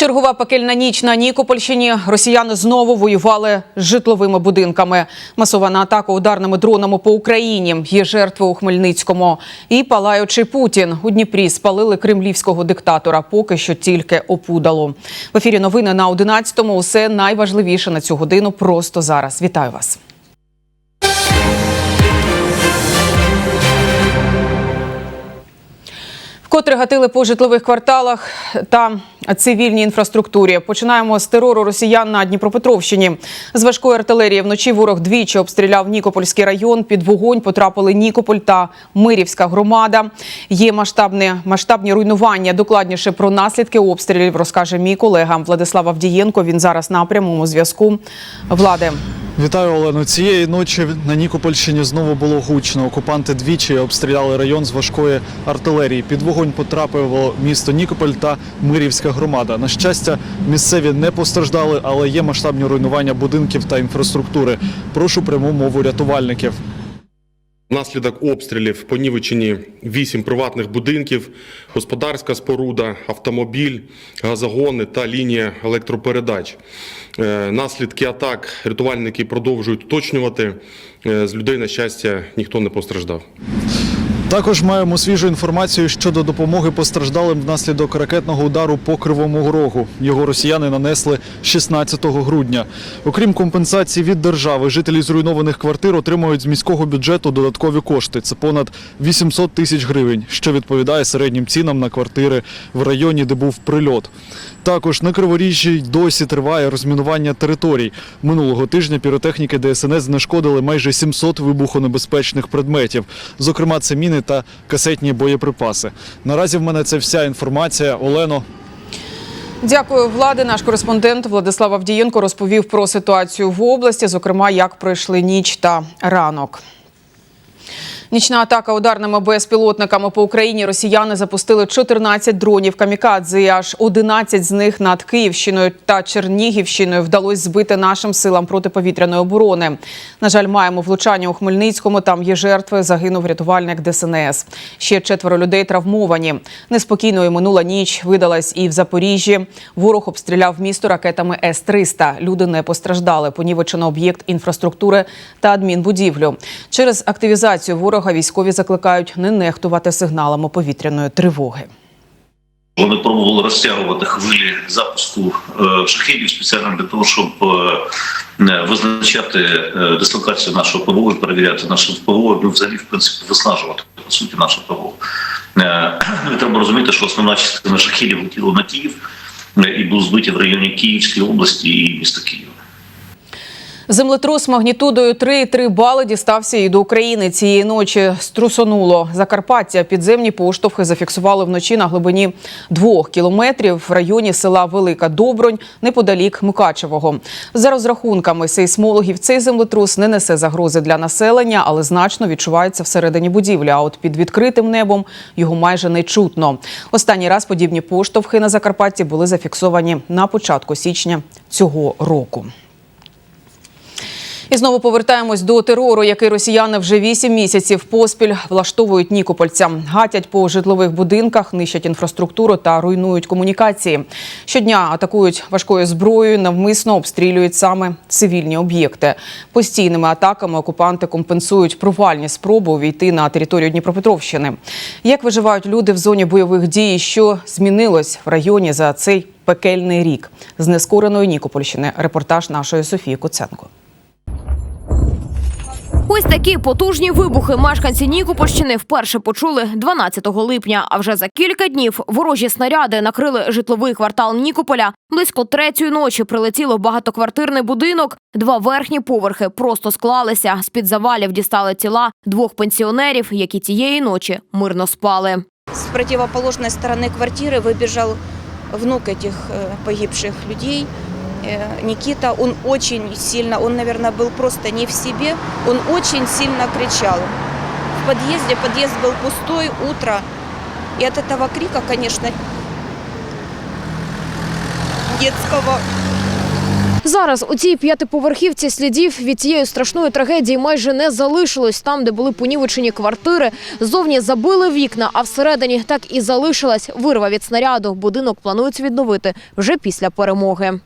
Чергова пекельна ніч на Нікопольщині. Росіяни знову воювали з житловими будинками. Масована атака ударними дронами по Україні. Є жертви у Хмельницькому. І палаючий Путін у Дніпрі спалили кремлівського диктатора. Поки що тільки опудало. В ефірі новини на 11-му. Усе найважливіше на цю годину просто зараз. Вітаю вас. Вкотре гатили по житлових кварталах та цивільній інфраструктурі. Починаємо з терору росіян на Дніпропетровщині. З важкої артилерії вночі ворог двічі обстріляв Нікопольський район. Під вогонь потрапили Нікополь та Мирівська громада. Є масштабні, масштабні руйнування. Докладніше про наслідки обстрілів розкаже мій колега Владислав Авдієнко. Він зараз на прямому зв'язку. Влади. Вітаю, Олено. Цієї ночі на Нікопольщині знову було гучно. Окупанти двічі обстріляли район з важкої артилерії. Під вогонь потрапило місто Нікополь та Мирівська громада. На щастя, місцеві не постраждали, але є масштабні руйнування будинків та інфраструктури. Прошу пряму мову рятувальників. Внаслідок обстрілів понівечені вісім приватних будинків, господарська споруда, автомобіль, газогони та лінія електропередач. Е, Наслідки атак рятувальники продовжують уточнювати. Е, З людей, на щастя, ніхто не постраждав. Також маємо свіжу інформацію щодо допомоги постраждалим внаслідок ракетного удару по Кривому Рогу. Його росіяни нанесли 16 грудня. Окрім компенсації від держави, жителі зруйнованих квартир отримують з міського бюджету додаткові кошти. Це понад 800 тисяч гривень, що відповідає середнім цінам на квартири в районі, де був прильот. Також на Криворіжжі досі триває розмінування територій. Минулого тижня піротехніки ДСНС знешкодили майже 700 вибухонебезпечних предметів. Зокрема, це міни та касетні боєприпаси. Наразі в мене це вся інформація. Олено, Дякую, влади. Наш кореспондент Владислав Авдієнко розповів про ситуацію в області, зокрема, як пройшли ніч та ранок. Нічна атака ударними безпілотниками по Україні. Росіяни запустили 14 дронів камікадзе. і Аж 11 з них над Київщиною та Чернігівщиною вдалося збити нашим силам протиповітряної оборони. На жаль, маємо влучання у Хмельницькому. Там є жертви. Загинув рятувальник ДСНС. Ще четверо людей травмовані. Неспокійною минула ніч видалась і в Запоріжжі. Ворог обстріляв місто ракетами С-300. Люди не постраждали. Понівечено об'єкт інфраструктури та адмінбудівлю. Через активізацію ворога військові закликають не нехтувати сигналами повітряної тривоги. Вони пробували розтягувати хвилі запуску е, шахедів спеціально для того, щоб е, визначати е, дислокацію нашого ПВО перевіряти наше ПВО, ну взагалі в принципі виснажувати по суті наше ПВО. Треба розуміти, що основна частина шахедів летіла на Київ і був збиті в районі Київської області і міста Києва. Землетрус магнітудою 3,3 бали дістався і до України. Цієї ночі струсонуло Закарпаття. Підземні поштовхи зафіксували вночі на глибині двох кілометрів в районі села Велика Добронь, неподалік Мукачевого. За розрахунками сейсмологів, цей землетрус не несе загрози для населення, але значно відчувається всередині будівлі. А от під відкритим небом його майже не чутно. Останній раз подібні поштовхи на Закарпатті були зафіксовані на початку січня цього року. І знову повертаємось до терору, який росіяни вже вісім місяців поспіль влаштовують нікопольцям. Гатять по житлових будинках, нищать інфраструктуру та руйнують комунікації. Щодня атакують важкою зброєю, навмисно обстрілюють саме цивільні об'єкти. Постійними атаками окупанти компенсують провальні спроби увійти на територію Дніпропетровщини. Як виживають люди в зоні бойових дій? Що змінилось в районі за цей пекельний рік? З нескореної Нікопольщини репортаж нашої Софії Куценко. Ось такі потужні вибухи мешканці Нікопольщини вперше почули 12 липня. А вже за кілька днів ворожі снаряди накрили житловий квартал Нікополя. Близько третьої ночі прилетіло багатоквартирний будинок. Два верхні поверхи просто склалися. З під завалів дістали тіла двох пенсіонерів, які тієї ночі мирно спали. С противоположной стороны квартиры выбежал внук этих э, погибших людей, э, Никита. Он очень сильно, он, наверное, был просто не в себе, он очень сильно кричал. В подъезде, подъезд был пустой, утро. И от этого крика, конечно, детского Зараз у цій п'ятиповерхівці слідів від цієї страшної трагедії майже не залишилось. Там, де були понівечені квартири, зовні забили вікна, а всередині так і залишилась вирва від снаряду. Будинок планують відновити вже після перемоги.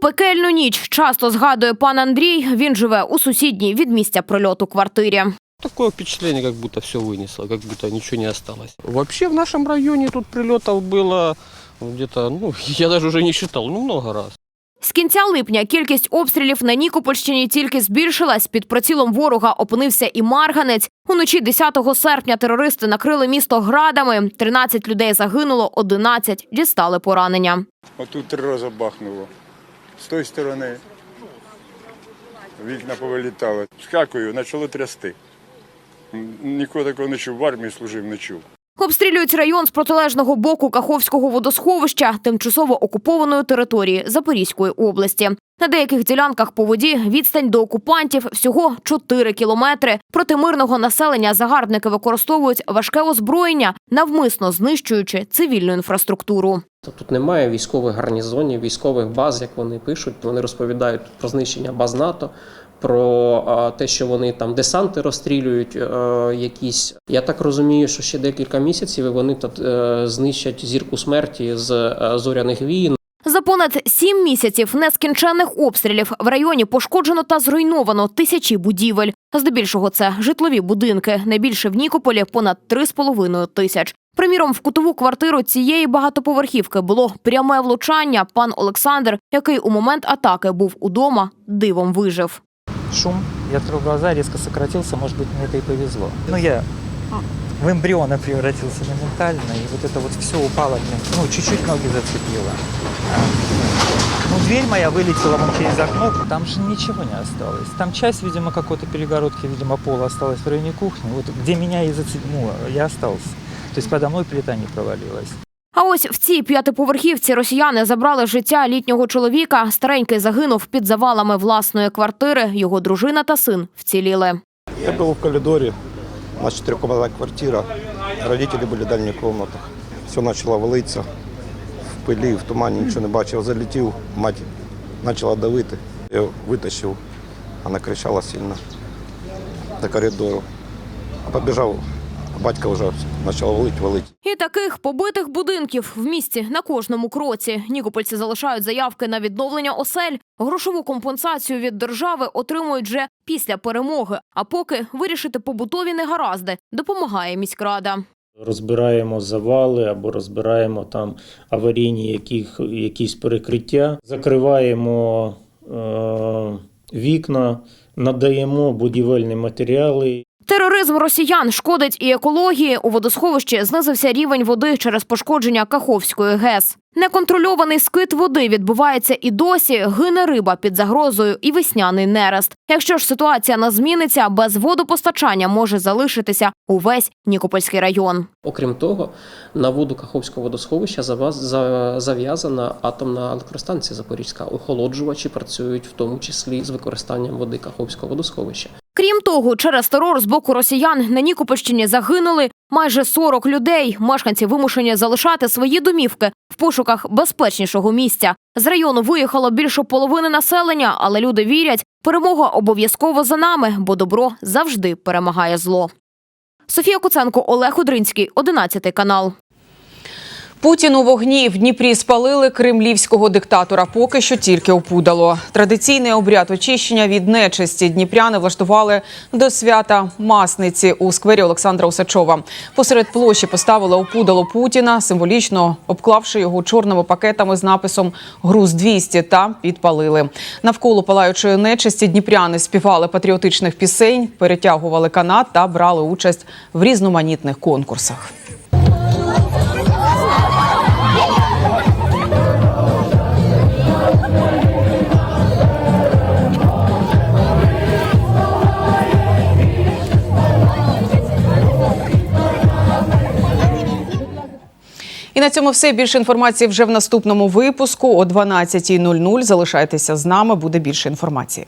Пекельну ніч часто згадує пан Андрій. Він живе у сусідній від місця прильоту квартирі. Такое впечатление, как будто все вынесло, как будто ничего не осталось. Вообще в нашем районе тут прилетов было где-то, ну, я даже уже не считал, ну, много раз. З кінця липня кількість обстрілів на Нікопольщині тільки збільшилась. Під прицілом ворога опинився і Марганець. Уночі 10 серпня терористи накрили місто градами. 13 людей загинуло, 11 дістали поранення. Отут три рази бахнуло. З тої сторони вікна повилітали. Скакую, почало трясти. Нікого такого не чув, в армії служив, не чув. Обстрілюють район з протилежного боку Каховського водосховища, тимчасово окупованої території Запорізької області. На деяких ділянках по воді відстань до окупантів всього 4 кілометри. Проти мирного населення загарбники використовують важке озброєння, навмисно знищуючи цивільну інфраструктуру. Тут немає військових гарнізонів, військових баз, як вони пишуть. Вони розповідають про знищення баз НАТО, про те, що вони там десанти розстрілюють е, якісь. Я так розумію, що ще декілька місяців вони тут е, знищать зірку смерті з е, зоряних війн За понад сім місяців нескінченних обстрілів в районі пошкоджено та зруйновано тисячі будівель. Здебільшого це житлові будинки. Найбільше в Нікополі понад 3,5 тисяч. Приміром, в кутову квартиру цієї багатоповерхівки було пряме влучання. Пан Олександр, який у момент атаки був удома, дивом вижив. шум, я открыл глаза, резко сократился, может быть, мне это и повезло. Но я в эмбриона превратился моментально, и вот это вот все упало мне, ну, чуть-чуть ноги зацепило. А, Ну, дверь моя вылетела вон через окно, там же ничего не осталось. Там часть, видимо, какой-то перегородки, видимо, пола осталась в районе кухни, вот где меня и зацепило, я остался. То есть подо мной плита не провалилась. А ось в цій п'ятиповерхівці росіяни забрали життя літнього чоловіка. Старенький загинув під завалами власної квартири. Його дружина та син вціліли. Я был в коридоре, у нас четырехкомнатная квартира, родители были в дальних комнатах. Все почало валитися в пилі, в тумані, нічого не бачив. Залетів, мать почала давити. Я витащив, вона кричала сильно до коридору. А побіжав, а батька вже почав валити, валити. І таких побитих будинків в місті на кожному кроці. Нікопольці залишають заявки на відновлення осель. Грошову компенсацію від держави отримують вже після перемоги. А поки вирішити побутові негаразди допомагає міськрада. Розбираємо завали або розбираємо там аварійні яких, якісь перекриття, закриваємо е, вікна, надаємо будівельні матеріали. Тероризм росіян шкодить і екології. У водосховищі знизився рівень води через пошкодження Каховської ГЕС. Неконтрольований скид води відбувається і досі. Гине риба під загрозою і весняний нерест. Якщо ж ситуація не зміниться, без водопостачання може залишитися увесь Нікопольський район. Окрім того, на воду Каховського водосховища зав'язана атомна електростанція Запорізька. Охолоджувачі працюють в тому числі з використаннем води Каховського водосховища. Крім того, через терор з боку росіян на Нікопольщині загинули майже 40 людей. Мешканці вимушені залишати свої домівки в пошуках безпечнішого місця. З району виїхало більше половини населення, але люди вірять, перемога обов'язково за нами, бо добро завжди перемагає зло. Софія Куценко, Олег Одринський, 11 канал. Путін у вогні в Дніпрі спалили кремлівського диктатора. Поки що тільки опудало. Традиційний обряд очищення від нечисті дніпряни влаштували до свята масниці у сквері Олександра Усачова. Посеред площі поставили опудало Путіна, символічно обклавши його чорними пакетами з написом Груз 200 та підпалили. Навколо палаючої нечисті дніпряни співали патріотичних пісень, перетягували канат та брали участь в різноманітних конкурсах. І на цьому все. Більше інформації вже в наступному випуску о 12.00. Залишайтеся з нами. Буде більше інформації.